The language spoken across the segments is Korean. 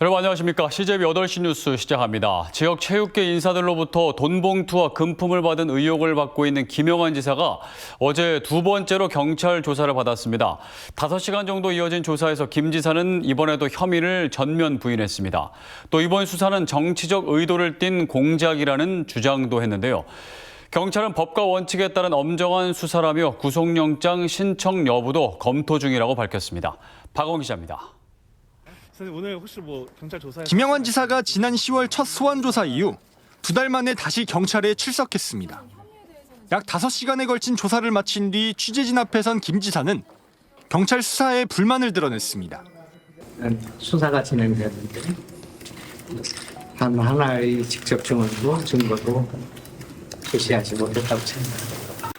여러분 안녕하십니까. CJB 8시 뉴스 시작합니다. 지역 체육계 인사들로부터 돈 봉투와 금품을 받은 의혹을 받고 있는 김영환 지사가 어제 두 번째로 경찰 조사를 받았습니다. 5시간 정도 이어진 조사에서 김 지사는 이번에도 혐의를 전면 부인했습니다. 또 이번 수사는 정치적 의도를 띤 공작이라는 주장도 했는데요. 경찰은 법과 원칙에 따른 엄정한 수사라며 구속영장 신청 여부도 검토 중이라고 밝혔습니다. 박원 기자입니다. 선생님 오늘 혹시 뭐 경찰 조사에 김영환 지사가 지난 10월 첫 소환 조사 이후 두 달 만에 다시 경찰에 출석했습니다. 약 5시간에 걸친 조사를 마친 뒤 취재진 앞에 선 김 지사는 경찰 수사에 불만을 드러냈습니다. 수사가 진행되는데 단 하나의 직접 증언도 증거도 제시하지 못했다고 생각합니다.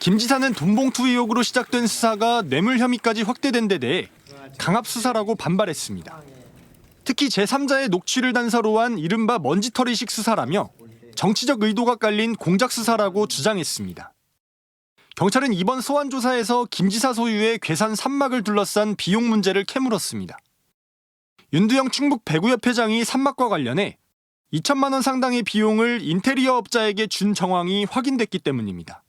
김 지사는 돈봉투 의혹으로 시작된 수사가 뇌물 혐의까지 확대된 데 대해 강압 수사라고 반발했습니다. 특히 제3자의 녹취를 단서로 한 이른바 먼지털이식 수사라며 정치적 의도가 깔린 공작 수사라고 주장했습니다. 경찰은 이번 소환 조사에서 김 지사 소유의 괴산 산막을 둘러싼 비용 문제를 캐물었습니다. 윤두영 충북 배구협 회장이 산막과 관련해 2천만 원 상당의 비용을 인테리어 업자에게 준 정황이 확인됐기 때문입니다.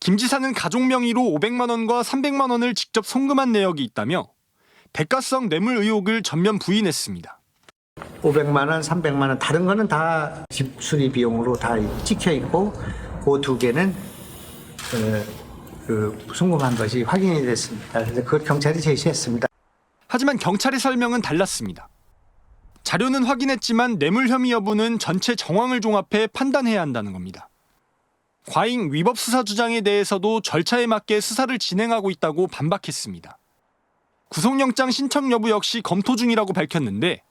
김 지사는 가족 명의로 500만 원과 300만 원을 직접 송금한 내역이 있다며 대가성 뇌물 의혹을 전면 부인했습니다. 500만 원, 300만 원 다른 거는 다 집 수리 비용으로 다 찍혀 있고 그 두 개는 어, 그 송금한 것이 확인이 됐습니다. 그래서 그걸 경찰이 제시했습니다. 하지만 경찰의 설명은 달랐습니다. 자료는 확인했지만 뇌물 혐의 여부는 전체 정황을 종합해 판단해야 한다는 겁니다. 과잉 위법 수사 주장에 대해서도 절차에 맞게 수사를 진행하고 있다고 반박했습니다. 구속영장 신청 여부 역시 검토 중이라고 밝혔는데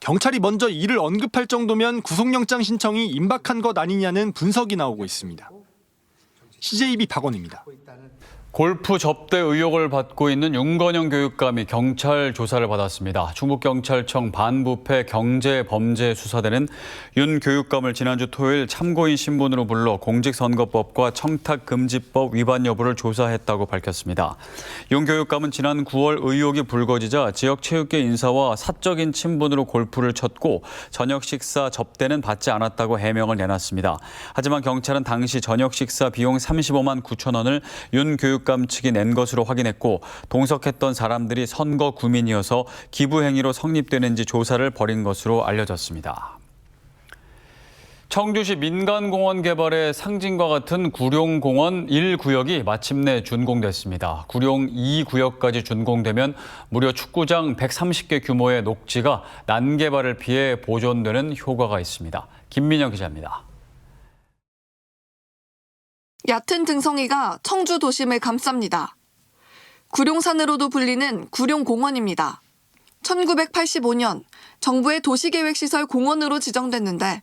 경찰이 먼저 이를 언급할 정도면 구속영장 신청이 임박한 것 아니냐는 분석이 나오고 있습니다. CJB 박원입니다. 골프 접대 의혹을 받고 있는 윤건영 교육감이 경찰 조사를 받았습니다. 충북경찰청 반부패 경제범죄수사대는 윤 교육감을 지난주 토요일 참고인 신분으로 불러 공직선거법과 청탁금지법 위반 여부를 조사했다고 밝혔습니다. 윤 교육감은 지난 9월 의혹이 불거지자 지역 체육계 인사와 사적인 친분으로 골프를 쳤고 저녁 식사 접대는 받지 않았다고 해명을 내놨습니다. 하지만 경찰은 당시 저녁 식사 비용 35만 9천 원을 윤 교육 감 측이 낸 것으로 확인했고 동석했던 사람들이 선거 구민이어서 기부 행위로 성립되는지 조사를 벌인 것으로 알려졌습니다. 청주시 민간공원 개발의 상징과 같은 구룡공원 1구역이 마침내 준공됐습니다. 구룡 2구역까지 준공되면 무려 축구장 130개 규모의 녹지가 난개발을 피해 보존되는 효과가 있습니다. 김민영 기자입니다. 얕은 등성이가 청주 도심을 감쌉니다. 구룡산으로도 불리는 구룡공원입니다. 1985년 정부의 도시계획시설 공원으로 지정됐는데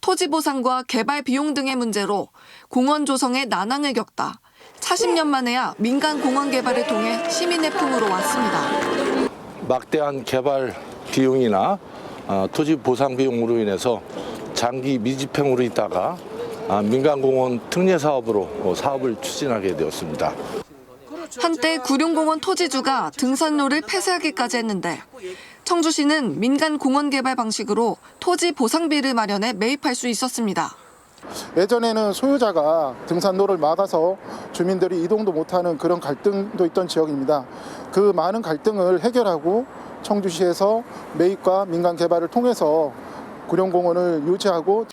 토지 보상과 개발 비용 등의 문제로 공원 조성에 난항을 겪다 40년 만에야 민간 공원 개발을 통해 시민의 품으로 왔습니다. 막대한 개발 비용이나 어, 토지 보상 비용으로 인해서 장기 미집행으로 있다가 아, 민간공원 특례 사업으로 어, 사업을 추진하게 되었습니다. 한때 구룡공원 토지주가 등산로를 폐쇄하기까지 했는데 청주시는 민간 공원 개발 방식으로 토지 보상비를 마련해 매입할 수 있었습니다. 예전에는 소유자가 등산로를 막아서 주민들이 이동도 못하는 그런 갈등도 있던 지역입니다. 그 많은 갈등을 해결하고 청주시에서 매입과 민간 개발을 통해서 구룡공원을 유지하고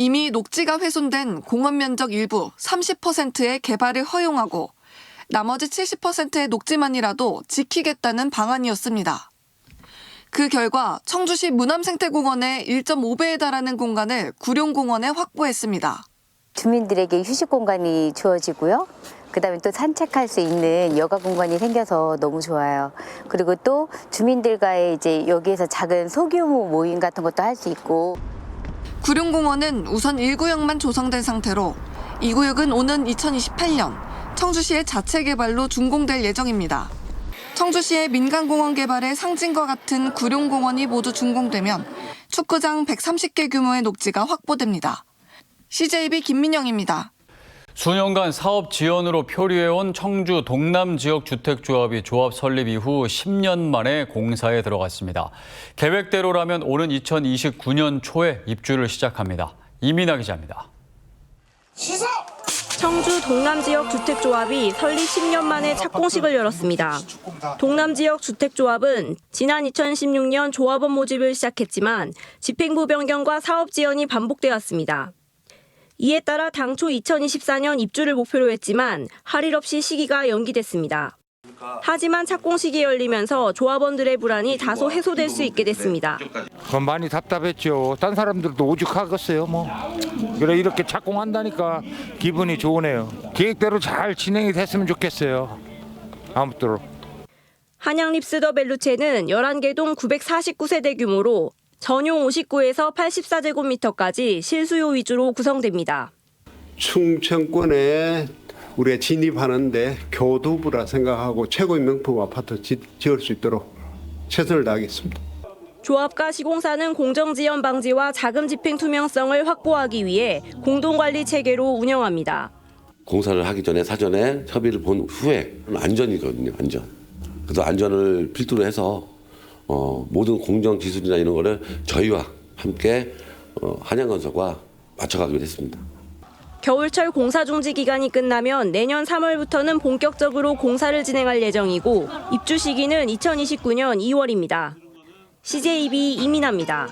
이미 녹지가 훼손된 공원 면적 일부 30%의 개발을 허용하고 나머지 70%의 녹지만이라도 지키겠다는 방안이었습니다. 그 결과 청주시 문암생태공원의 1.5배에 달하는 공간을 구룡공원에 확보했습니다. 주민들에게 휴식 공간이 주어지고요. 그다음에 또 산책할 수 있는 여가 공간이 생겨서 너무 좋아요. 그리고 또 주민들과의 이제 여기에서 작은 소규모 모임 같은 것도 할 수 있고 구룡공원은 우선 1구역만 조성된 상태로 2구역은 오는 2028년 청주시의 자체 개발로 준공될 예정입니다. 청주시의 민간공원 개발의 상징과 같은 구룡공원이 모두 준공되면 축구장 130개 규모의 녹지가 확보됩니다. CJB 김민영입니다. 수년간 사업 지원으로 표류해온 청주 동남 지역 주택조합이 조합 설립 이후 10년 만에 공사에 들어갔습니다. 계획대로라면 오는 2029년 초에 입주를 시작합니다. 이민아 기자입니다. 청주 동남지역 주택조합이 설립 10년 만에 착공식을 열었습니다. 동남지역 주택조합은 지난 2016년 조합원 모집을 시작했지만 집행부 변경과 사업 지연이 반복되었습니다. 이에 따라 당초 2024년 입주를 목표로 했지만 할일 없이 시기가 연기됐습니다. 하지만 착공식이 열리면서 조합원들의 불안이 다소 해소될 수 있게 됐습니다. 그건 많이 답답했죠. 딴 사람들도 오죽하겠어요, 뭐. 그래 이렇게 착공한다니까 기분이 좋으네요. 계획대로 잘 진행이 됐으면 좋겠어요. 아무쪼록. 한양 립스 더 벨루체는 11개 동 949세대 규모로 전용 59에서 84제곱미터까지 실수요 위주로 구성됩니다. 충청권에 우리가 진입하는데 교두부라 생각하고 최고의 명품 아파트 지, 지을 수 있도록 최선을 다하겠습니다. 조합과 시공사는 공정지연 방지와 자금 집행 투명성을 확보하기 위해 공동관리 체계로 운영합니다. 공사를 하기 전에 사전에 협의를 본 후에 안전이거든요, 안전. 그래서 안전을 필두로 해서 어, 모든 공정 기술이나 이런 거를 저희와 함께 어, 한양건설과 맞춰가기로 했습니다. 겨울철 공사 중지 기간이 끝나면 내년 3월부터는 본격적으로 공사를 진행할 예정이고 입주 시기는 2029년 2월입니다. CJB 이민아입니다.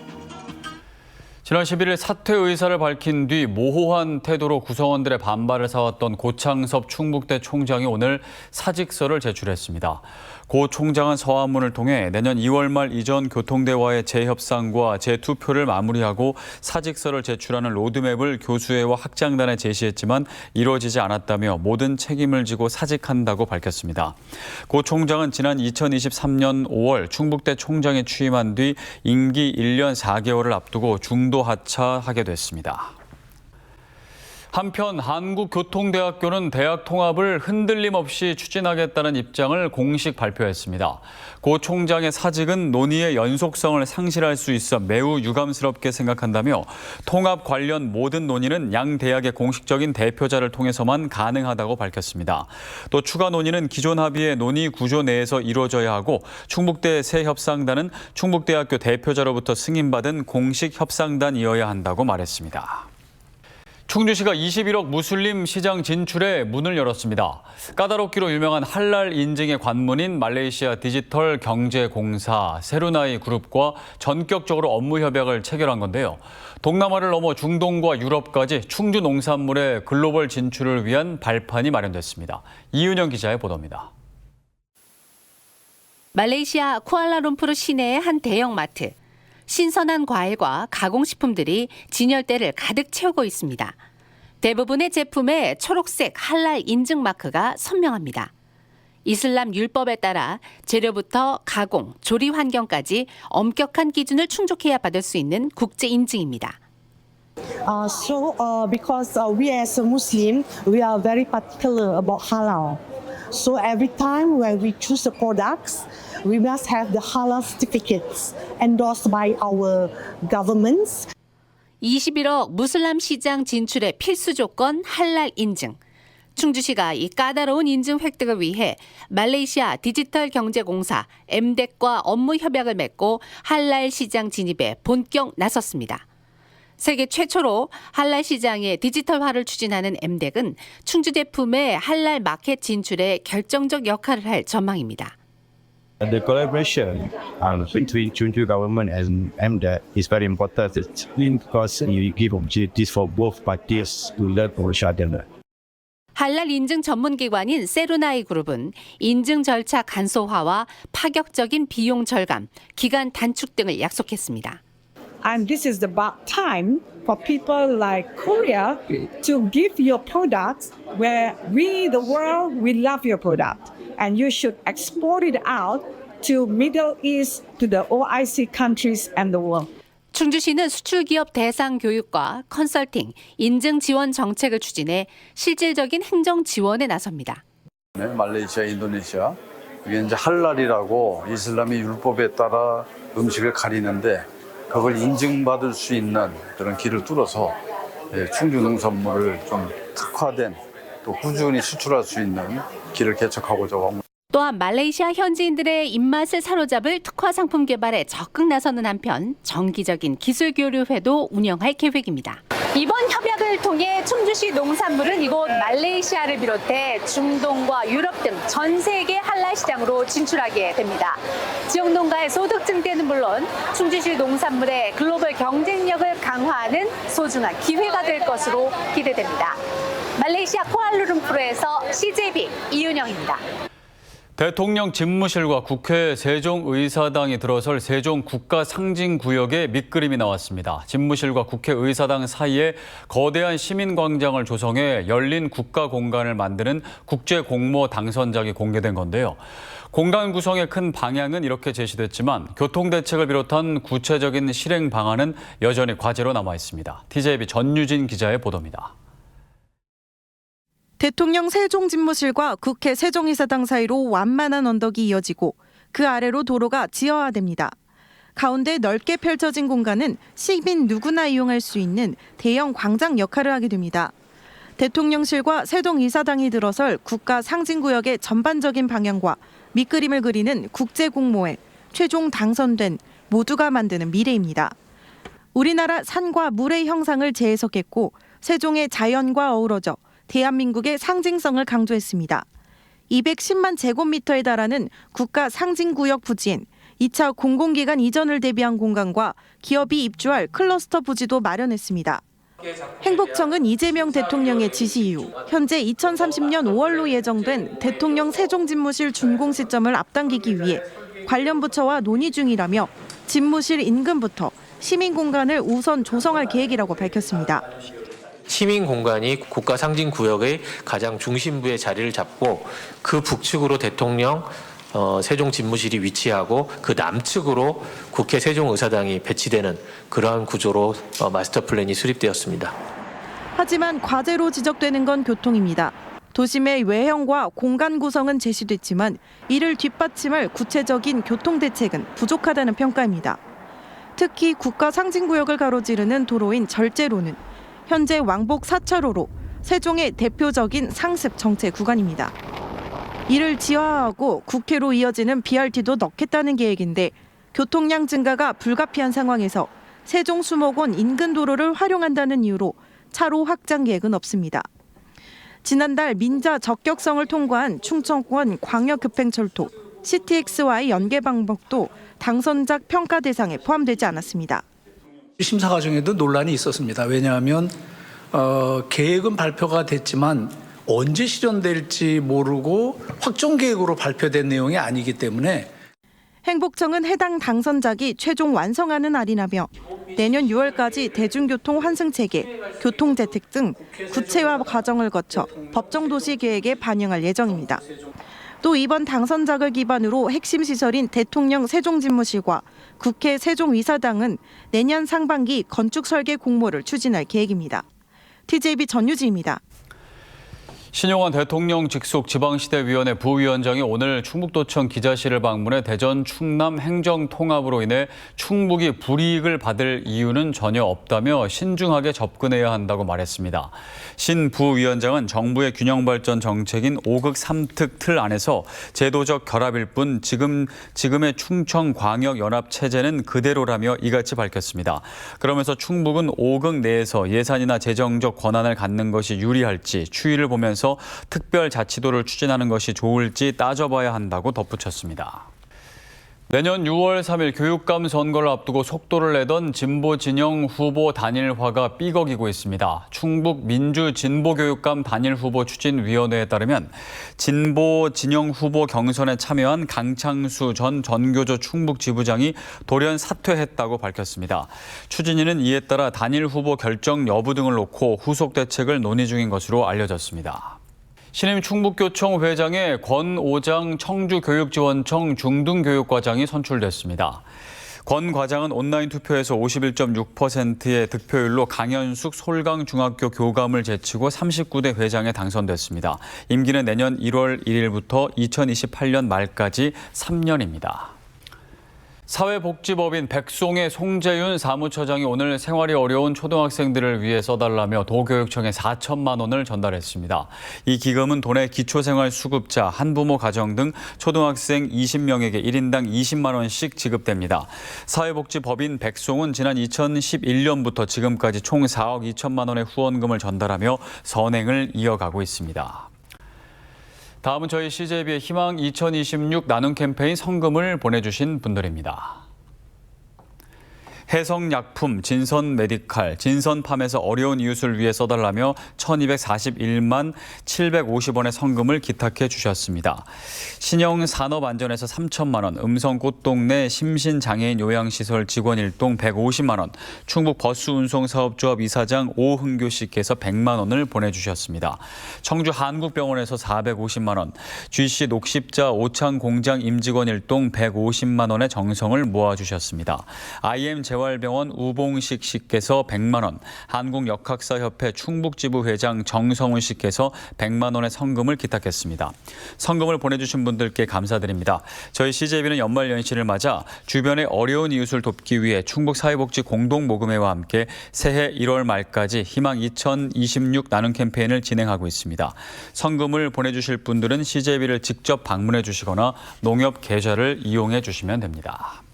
지난 11일 사퇴 의사를 밝힌 뒤 모호한 태도로 구성원들의 반발을 사왔던 고창섭 충북대 총장이 오늘 사직서를 제출했습니다. 고 총장은 서한문을 통해 내년 2월 말 이전 교통대와의 재협상과 재투표를 마무리하고 사직서를 제출하는 로드맵을 교수회와 학장단에 제시했지만 이루어지지 않았다며 모든 책임을 지고 사직한다고 밝혔습니다. 고 총장은 지난 2023년 5월 충북대 총장에 취임한 뒤 임기 1년 4개월을 앞두고 중도 하차하게 됐습니다. 한편 한국교통대학교는 대학 통합을 흔들림 없이 추진하겠다는 입장을 공식 발표했습니다. 고 총장의 사직은 논의의 연속성을 상실할 수 있어 매우 유감스럽게 생각한다며 통합 관련 모든 논의는 양 대학의 공식적인 대표자를 통해서만 가능하다고 밝혔습니다. 또 추가 논의는 기존 합의의 논의 구조 내에서 이루어져야 하고 충북대 새 협상단은 충북대학교 대표자로부터 승인받은 공식 협상단이어야 한다고 말했습니다. 충주시가 21억 무슬림 시장 진출에 문을 열었습니다. 까다롭기로 유명한 할랄 인증의 관문인 말레이시아 디지털 경제공사 세루나이 그룹과 전격적으로 업무 협약을 체결한 건데요. 동남아를 넘어 중동과 유럽까지 충주 농산물의 글로벌 진출을 위한 발판이 마련됐습니다. 이윤영 기자의 보도입니다. 말레이시아 쿠알라룸푸르 시내의 한 대형 마트. 신선한 과일과 가공식품들이 진열대를 가득 채우고 있습니다. 대부분의 제품에 초록색 할랄 인증 마크가 선명합니다. 이슬람 율법에 따라 재료부터 가공, 조리 환경까지 엄격한 기준을 충족해야 받을 수 있는 국제 인증입니다. Uh, so, uh, because uh, we as a Muslim, we are very particular about halal. So every time when we choose the products, we must have the halal certificates endorsed by our governments. 21억 무슬람 시장 진출의 필수 조건 할랄 인증. 충주시가 이 까다로운 인증 획득을 위해 말레이시아 디지털 경제공사 엠덱과 업무 협약을 맺고 할랄 시장 진입에 본격 나섰습니다. 세계 최초로 할랄 시장의 디지털화를 추진하는 엠덱은 충주 제품의 할랄 마켓 진출에 결정적 역할을 할 전망입니다. The collaboration um, between Chunju government and MDA is very important It's because you give opportunities for both parties to learn from each other. 할랄 인증 전문 기관인 세루나이 그룹은 인증 절차 간소화와 파격적인 비용 절감, 기간 단축 등을 약속했습니다. And this is about time for people like Korea to give your products where we, the world, we love your product. And you should export it out to Middle East, to the OIC countries and the world. 충주시는 수출기업 대상 교육과 컨설팅, 인증 지원 정책을 추진해 실질적인 행정 지원에 나섭니다. 네, 말레이시아, 인도네시아 이게 이제 할랄이라고 이슬람의 율법에 따라 음식을 가리는데 그걸 인증받을 수 있는 그런 길을 뚫어서 예, 충주 농산물을 좀 특화된 또 꾸준히 수출할 수 있는 길을 개척하고자 합니다. 또한 말레이시아 현지인들의 입맛을 사로잡을 특화 상품 개발에 적극 나서는 한편 정기적인 기술 교류회도 운영할 계획입니다. 이번 협약을 통해 충주시 농산물은 이곳 말레이시아를 비롯해 중동과 유럽 등 전 세계 한라 시장으로 진출하게 됩니다. 지역 농가의 소득 증대는 물론 충주시 농산물의 글로벌 경쟁력을 강화하는 소중한 기회가 될 것으로 기대됩니다. 말레이시아 쿠알루룸푸르에서 CJB 이윤영입니다. 대통령 집무실과 국회 세종의사당이 들어설 세종 국가 상징 구역의 밑그림이 나왔습니다. 집무실과 국회 의사당 사이에 거대한 시민 광장을 조성해 열린 국가 공간을 만드는 국제 공모 당선작이 공개된 건데요. 공간 구성의 큰 방향은 이렇게 제시됐지만 교통 대책을 비롯한 구체적인 실행 방안은 여전히 과제로 남아 있습니다. TJB 전유진 기자의 보도입니다. 대통령 세종 집무실과 국회 세종이사당 사이로 완만한 언덕이 이어지고 그 아래로 도로가 지하화됩니다. 가운데 넓게 펼쳐진 공간은 시민 누구나 이용할 수 있는 대형 광장 역할을 하게 됩니다. 대통령실과 세종이사당이 들어설 국가 상징구역의 전반적인 방향과 밑그림을 그리는 국제공모에 최종 당선된 모두가 만드는 미래입니다. 우리나라 산과 물의 형상을 재해석했고 세종의 자연과 어우러져 대한민국의 상징성을 강조했습니다. 210만 제곱미터에 달하는 국가 상징구역 부지엔 2차 공공기관 이전을 대비한 공간과 기업이 입주할 클러스터 부지도 마련했습니다. 행복청은 이재명 대통령의 지시 이후 현재 2030년 5월로 예정된 대통령 세종집무실 준공 시점을 앞당기기 위해 관련 부처와 논의 중이라며 집무실 인근부터 시민 공간을 우선 조성할 계획이라고 밝혔습니다. 시민 공간이 국가 상징 구역의 가장 중심부에 자리를 잡고 그 북측으로 대통령 어, 세종 집무실이 위치하고 그 남측으로 국회 세종의사당이 배치되는 그러한 구조로 어, 마스터 플랜이 수립되었습니다. 하지만 과제로 지적되는 건 교통입니다. 도심의 외형과 공간 구성은 제시됐지만 이를 뒷받침할 구체적인 교통 대책은 부족하다는 평가입니다. 특히 국가 상징구역을 가로지르는 도로인 절제로는 현재 왕복 4차로로 세종의 대표적인 상습 정체 구간입니다. 이를 지하하고 국회로 이어지는 BRT도 넣겠다는 계획인데 교통량 증가가 불가피한 상황에서 세종 수목원 인근 도로를 활용한다는 이유로 차로 확장 계획은 없습니다. 지난달 민자 적격성을 통과한 충청권 광역급행철도 CTX와의 연계 방법도 당선작 평가 대상에 포함되지 않았습니다. 심사 과정에도 논란이 있었습니다. 왜냐하면 어, 계획은 발표가 됐지만 언제 실현될지 모르고 확정 계획으로 발표된 내용이 아니기 때문에 행복청은 해당 당선작이 최종 완성하는 날이라며 내년 6월까지 대중교통 환승 체계, 교통 재택 등 구체화 과정을 거쳐 법정 도시 계획에 반영할 예정입니다. 또 이번 당선작을 기반으로 핵심 시설인 대통령 세종집무실과 국회 세종이사당은 내년 상반기 건축 설계 공모를 추진할 계획입니다. TJB 전유지입니다. 신용환 대통령 직속 지방시대위원회 부위원장이 오늘 충북도청 기자실을 방문해 대전 충남 행정 통합으로 인해 충북이 불이익을 받을 이유는 전혀 없다며 신중하게 접근해야 한다고 말했습니다. 신 부위원장은 정부의 균형 발전 정책인 5극 3특 틀 안에서 제도적 결합일 뿐 지금, 지금의 충청 광역 연합 체제는 그대로라며 이같이 밝혔습니다. 그러면서 충북은 5극 내에서 예산이나 재정적 권한을 갖는 것이 유리할지 추이를 보면서 특별 자치도를 추진하는 것이 좋을지 따져봐야 한다고 덧붙였습니다. 내년 6월 3일 교육감 선거를 앞두고 속도를 내던 진보 진영 후보 단일화가 삐걱이고 있습니다. 충북 민주 진보 교육감 단일 후보 추진위원회에 따르면 진보 진영 후보 경선에 참여한 강창수 전 전교조 충북 지부장이 돌연 사퇴했다고 밝혔습니다. 추진위는 이에 따라 단일 후보 결정 여부 등을 놓고 후속 대책을 논의 중인 것으로 알려졌습니다. 신임 충북교총 회장에 권 오장 청주교육지원청 중등교육과장이 선출됐습니다. 권 과장은 온라인 투표에서 51.6%의 득표율로 강현숙 솔강중학교 교감을 제치고 39대 회장에 당선됐습니다. 임기는 내년 1월 1일부터 2028년 말까지 3년입니다. 사회복지법인 백송의 송재윤 사무처장이 오늘 생활이 어려운 초등학생들을 위해 써달라며 도교육청에 4천만 원을 전달했습니다. 이 기금은 도내 기초생활수급자, 한부모 가정 등 초등학생 20명에게 1인당 20만 원씩 지급됩니다. 사회복지법인 백송은 지난 2011년부터 지금까지 총 4억 2천만 원의 후원금을 전달하며 선행을 이어가고 있습니다. 다음은 저희 CJB의 희망 2026 나눔 캠페인 성금을 보내주신 분들입니다. 해성약품, 진선메디칼, 진선팜에서 어려운 이웃을 위해 써달라며 1241만 750원의 성금을 기탁해 주셨습니다. 신영산업안전에서 3천만 원, 음성꽃동네 심신장애인 요양시설 직원 일동 150만 원, 충북 버스운송사업조합 이사장 오흥교 씨께서 100만 원을 보내주셨습니다. 청주 한국병원에서 450만 원, GC 녹십자 오창공장 임직원 일동 150만 원의 정성을 모아주셨습니다. IM 재활병원 우봉식 씨께서 100만 원, 한국역학사협회 충북지부 회장 정성훈 씨께서 100만 원의 성금을 기탁했습니다. 성금을 보내주신 분들께 감사드립니다. 저희 CJB는 연말 연시를 맞아 주변의 어려운 이웃을 돕기 위해 충북사회복지 공동모금회와 함께 새해 1월 말까지 희망 2026 나눔 캠페인을 진행하고 있습니다. 성금을 보내주실 분들은 CJB를 직접 방문해 주시거나 농협 계좌를 이용해 주시면 됩니다.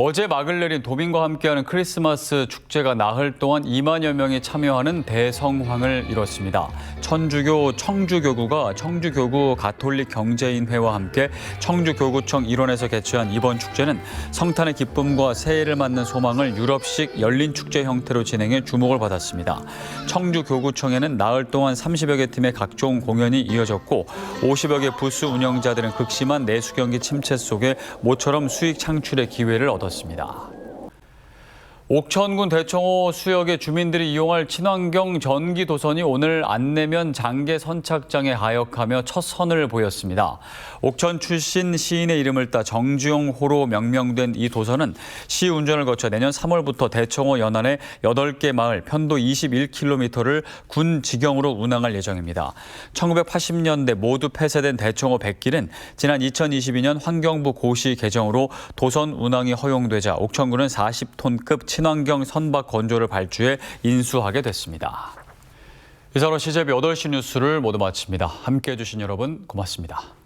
어제 막을 내린 도민과 함께하는 크리스마스 축제가 나흘 동안 2만여 명이 참여하는 대성황을 이뤘습니다. 천주교 청주교구가 청주교구 가톨릭 경제인회와 함께 청주교구청 일원에서 개최한 이번 축제는 성탄의 기쁨과 새해를 맞는 소망을 유럽식 열린 축제 형태로 진행해 주목을 받았습니다. 청주교구청에는 나흘 동안 30여 개 팀의 각종 공연이 이어졌고 50여 개 부스 운영자들은 극심한 내수 경기 침체 속에 모처럼 수익 창출의 기회를 얻었습니다. 나섰습니다. 옥천군 대청호 수역의 주민들이 이용할 친환경 전기 도선이 오늘 안내면 장계 선착장에 하역하며 첫 선을 보였습니다. 옥천 출신 시인의 이름을 따 정주영호로 명명된 이 도선은 시 운전을 거쳐 내년 3월부터 대청호 연안의 8개 마을 편도 21km를 군 직영으로 운항할 예정입니다. 1980년대 모두 폐쇄된 대청호 100길은 지난 2022년 환경부 고시 개정으로 도선 운항이 허용되자 옥천군은 40톤급 친환경 선박 건조를 발주해 인수하게 됐습니다. 이사로 CJB 8시 뉴스를 모두 마칩니다. 함께해 주신 여러분 고맙습니다.